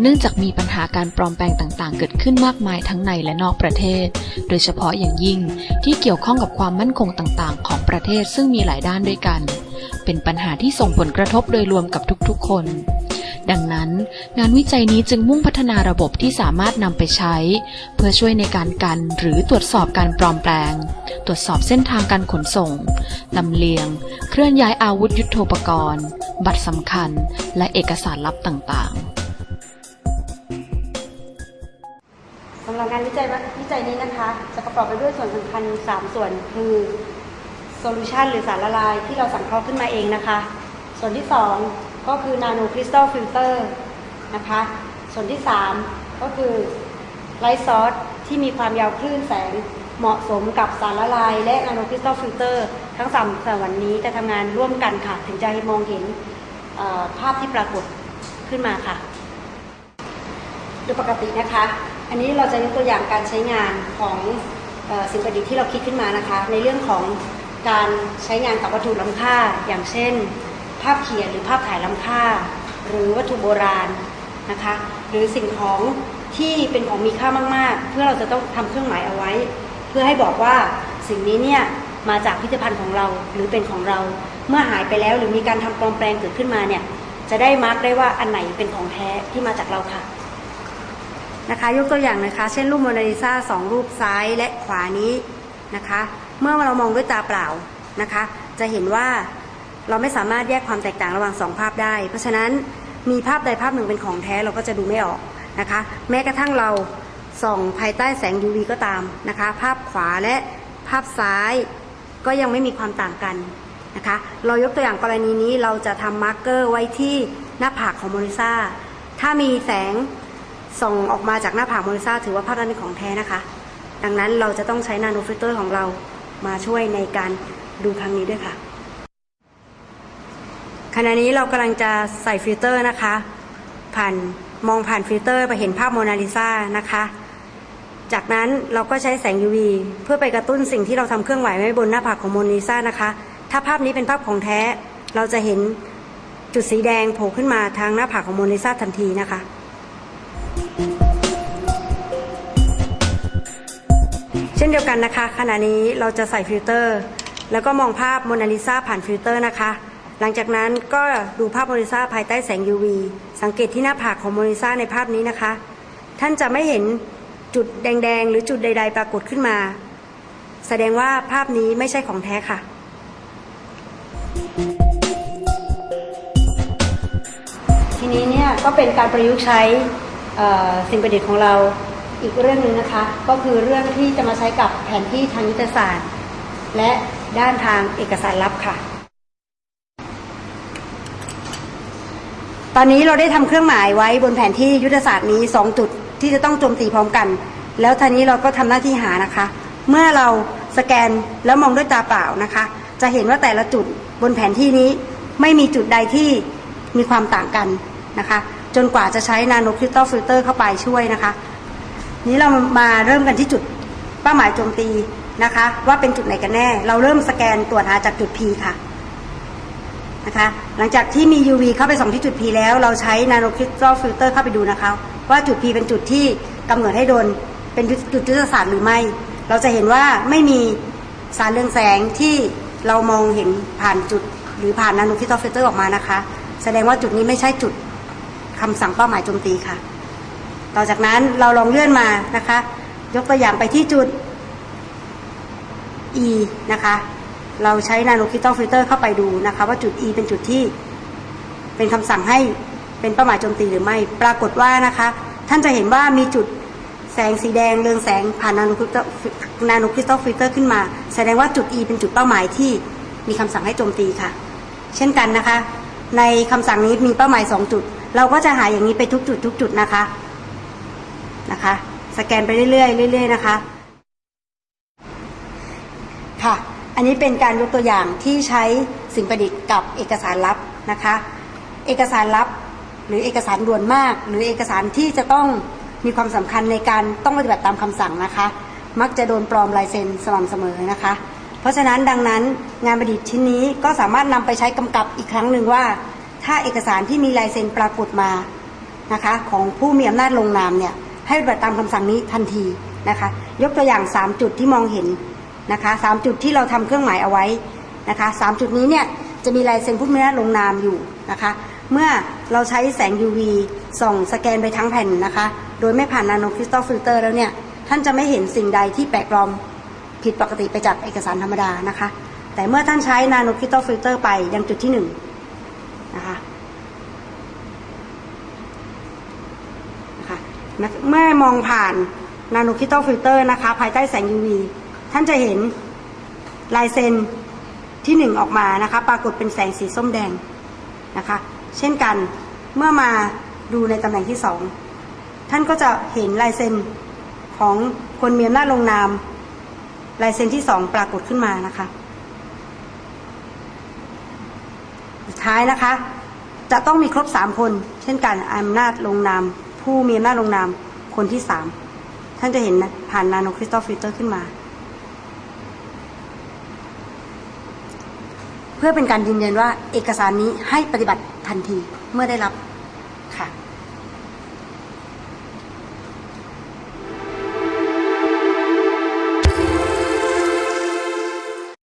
เนื่องจากมีปัญหาการปลอมแปลงต่างๆ เกิดขึ้นมากมายทั้งในและนอกประเทศ โดยเฉพาะอย่างยิ่งที่เกี่ยวข้องกับความมั่นคงต่างๆ ของประเทศซึ่งมีหลายด้านด้วยกัน เป็นปัญหาที่ส่งผลกระทบโดยรวมกับทุกๆ คน ดังนั้น งานวิจัยนี้จึงมุ่งพัฒนาระบบที่สามารถนำไปใช้ เพื่อช่วยในการกันหรือตรวจสอบการปลอมแปลง ตรวจสอบเส้นทางการขนส่งลำเลียง เคลื่อนย้ายอาวุธยุโทโธปกรณ์ บัตรสำคัญ และเอกสารลับต่างๆานวิจัยวิจัยนี้นะคะ จะประกอบไปด้วยส่วนสำคัญ 3 ส่วนคือโซลูชันหรือสารละลายที่เราสังเคราะห์ขึ้นมาเองนะคะ ส่วนที่ 2 ก็คือนาโนคริสตัลฟิลเตอร์นะคะ ส่วนที่ 3 ก็คือไลท์ซอสที่มีความยาวคลื่นแสงเหมาะสมกับสารละลาย และนาโนคริสตัลฟิลเตอร์ทั้งสามส่วนนี้จะทำงานร่วมกันค่ะ ถึงจะมองเห็นภาพที่ปรากฏขึ้นมาค่ะ ดยปกตินะคะ อันนี้เราจะยกตัวอย่างการใช้งานของออสิ่งประดิษฐ์ที่เราคิดขึ้นมานะคะ ในเรื่องของการใช้งานกับวัตถุล้ำค่า อย่างเช่น ภาพเขียนหรือภาพถ่ายล้ำค่า หรือวัตถุโบราณนะคะ หรือสิ่งของที่เป็นของมีค่ามาก ๆ เพื่อเราจะต้องทำเครื่องหมายเอาไว้ เพื่อให้บอกว่าสิ่งนี้เนี่ยมาจากพิพิธภัณฑ์ของเราหรือเป็นของเรา เมื่อหายไปแล้วหรือมีการทำปลอมแปลงเกิดขึ้นมาเนี่ยจะได้มาร์กได้ว่าอันไหนเป็นของแท้ที่มาจากเราค่ะ นะคะ ยกตัวอย่างนะคะ เช่นรูปโมนาลิซาสองรูปซ้ายและขวานี้นะคะ เมื่อเรามองด้วยตาเปล่านะคะ จะเห็นว่าเราไม่สามารถแยกความแตกต่างระหว่างสองภาพได้ เพราะฉะนั้นมีภาพใดภาพหนึ่งเป็นของแท้เราก็จะดูไม่ออกนะคะ แม้กระทั่งเราส่องภายใต้แสง UV ก็ตามนะคะ ภาพขวาและภาพซ้ายก็ยังไม่มีความต่างกันนะคะ เรายกตัวอย่างกรณีนี้เราจะทำมาร์กเกอร์ไว้ที่หน้าผากของโมนาลิซาถ้ามีแสง ส่งออกมาจากหน้าผากโมนาลิซาถือว่าภาพนั้นเป็นของแท้นะคะ ดังนั้นเราจะต้องใช้นาโนฟิลเตอร์ของเรามาช่วยในการดูครั้งนี้ด้วยค่ะ ขณะนี้เรากำลังจะใส่ฟิลเตอร์นะคะ ผ่านมองผ่านฟิลเตอร์ไปเห็นภาพโมนาลิซานะคะ จากนั้นเราก็ใช้แสง UV เพื่อไปกระตุ้นสิ่งที่เราทำเครื่องหมายไว้บนหน้าผากของโมนาลิซานะคะ ถ้าภาพนี้เป็นภาพของแท้ เราจะเห็นจุดสีแดงโผล่ขึ้นมาทางหน้าผากของโมนาลิซาทันทีนะคะ ช่นเดียวกันนะคะ ขณะนี้เราจะใส่ฟิลเตอร์ แล้วก็มองภาพโมนาลิซาผ่านฟิลเตอร์นะคะ หลังจากนั้นก็ดูภาพโมนาลิซาภายใต้แสง UV สังเกตที่หน้าผากของโมนาลิซาในภาพนี้นะคะ ท่านจะไม่เห็นจุดแดงๆ หรือจุดใด ๆ ปรากฏขึ้นมา แสดงว่าภาพนี้ไม่ใช่ของแท้ค่ะ ทีนี้เนี่ยก็เป็นการประยุกต์ใช้สิ่งประดิษฐ์ของเรา อีกเรื่องหนึ่งนะคะ ก็คือเรื่องที่จะมาใช้กับแผนที่ทางยุทธศาสตร์ และด้านทางเอกสารลับค่ะ ตอนนี้เราได้ทำเครื่องหมายไว้บนแผนที่ยุทธศาสตร์นี้ 2 จุดที่จะต้องโจมตีพร้อมกัน แล้วทีนี้เราก็ทำหน้าที่หานะคะ เมื่อเราสแกนแล้วมองด้วยตาเปล่านะคะ จะเห็นว่าแต่ละจุดบนแผนที่นี้ไม่มีจุดใดที่มีความต่างกันนะคะ จนกว่าจะใช้นาโนคริสตัลฟิลเตอร์เข้าไปช่วยนะคะ นี้เรามาเริ่มกันที่จุดเป้าหมายโจมตีนะคะ ว่าเป็นจุดไหนกันแน่ เราเริ่มสแกนตรวจหาจากจุด P ค่ะนะคะหลังจากที่มี UV เข้าไปส่องที่จุด P แล้วเราใช้นาโนคริสตัลฟิลเตอร์เข้าไปดูนะคะ ว่าจุด P เป็นจุดที่กำเนิดให้โดนเป็นจุดยุทธศาสตร์หรือไม่ เราจะเห็นว่าไม่มีสารเรืองแสงที่เรามองเห็นผ่านจุด หรือผ่านนาโนคริสตัลฟิลเตอร์ออกมานะคะ แสดงว่าจุดนี้ไม่ใช่จุดคำสั่งเป้าหมายโจมตีค่ะ ต่อจากนั้นเราลองเลื่อนมานะคะ ยกตัวอย่างไปที่จุด E นะคะ เราใช้นาโนคริสตัลฟิลเตอร์เข้าไปดูนะคะ ว่าจุด E เป็นจุดที่ เป็นคำสั่งให้เป็นเป้าหมายโจมตีหรือไม่ ปรากฏว่านะคะ ท่านจะเห็นว่ามีจุดแสงสีแดงเรืองแสงผ่านนาโนคริสตัลนาโนคริสตัลฟิลเตอร์ขึ้นมา แสดงว่าจุด E เป็นจุดเป้าหมายที่มีคำสั่งให้โจมตีค่ะ เช่นกันนะคะ ในคำสั่งนี้มีเป้าหมาย 2 จุด เราก็จะหาอย่างนี้ไปทุกจุดทุกจุดนะคะ นะคะ สแกนไปเรื่อยๆเรื่อยๆนะคะ ค่ะ อันนี้เป็นการยกตัวอย่างที่ใช้สิ่งประดิษฐ์กับเอกสารลับนะคะ เอกสารลับหรือเอกสารด่วนมาก หรือเอกสารที่จะต้องมีความสำคัญในการต้องปฏิบัติตามคำสั่งนะคะ มักจะโดนปลอมลายเซ็นสม่ำเสมอนะคะ เพราะฉะนั้นดังนั้นงานประดิษฐ์ชิ้นนี้ก็สามารถนำไปใช้กำกับอีกครั้งหนึ่งว่า ถ้าเอกสารที่มีลายเซ็นปรากฏมานะคะ ของผู้มีอำนาจลงนามเนี่ย ให้ปฏิบัติตามคำสั่งนี้ทันทีนะคะ ยกตัวอย่าง 3 จุดที่มองเห็นนะคะสามจุดที่เราทำเครื่องหมายเอาไว้นะคะสามจุดนี้เนี่ยจะมีลายเซ็นผู้มีอำนาลงนามอยู่นะคะ เมื่อเราใช้แสง UV ส่องสแกนไปทั้งแผ่นนะคะ โดยไม่ผ่านนาโนคริสตัลฟิลเตอร์แล้วเนี่ยท่านจะไม่เห็นสิ่งใดที่แปลกปลอมผิดปกติไปจากเอกสารธรรมดานะคะ แต่เมื่อท่านใช้นาโนคริสตัลฟิลเตอร์ไปยังจุดที่หนึ่งนะคะนะคะ เมื่อมองผ่านนาโนคริสตัลฟิลเตอร์นะคะ ภายใต้แสง UV ท่านจะเห็นลายเซ็นที่หนึ่งออกมานะคะ ปรากฏเป็นแสงสีส้มแดงนะคะ เช่นกันเมื่อมาดูในตำแหน่งที่สองท่านก็จะเห็นลายเซ็นของคนมีอำนาจลงนาม ลายเซ็นที่สองปรากฏขึ้นมานะคะสุดท้ายนะคะ จะต้องมีครบสามคน เช่นกันอำนาจลงนาม ผู้มีอำนาจลงนามคนที่สามท่านจะเห็นนะผ่านนาโนคริสตัลฟิลเตอร์ขึ้นมา เพื่อเป็นการยืนยันว่าเอกสารนี้ให้ปฏิบัติทันทีเมื่อได้รับค่ะ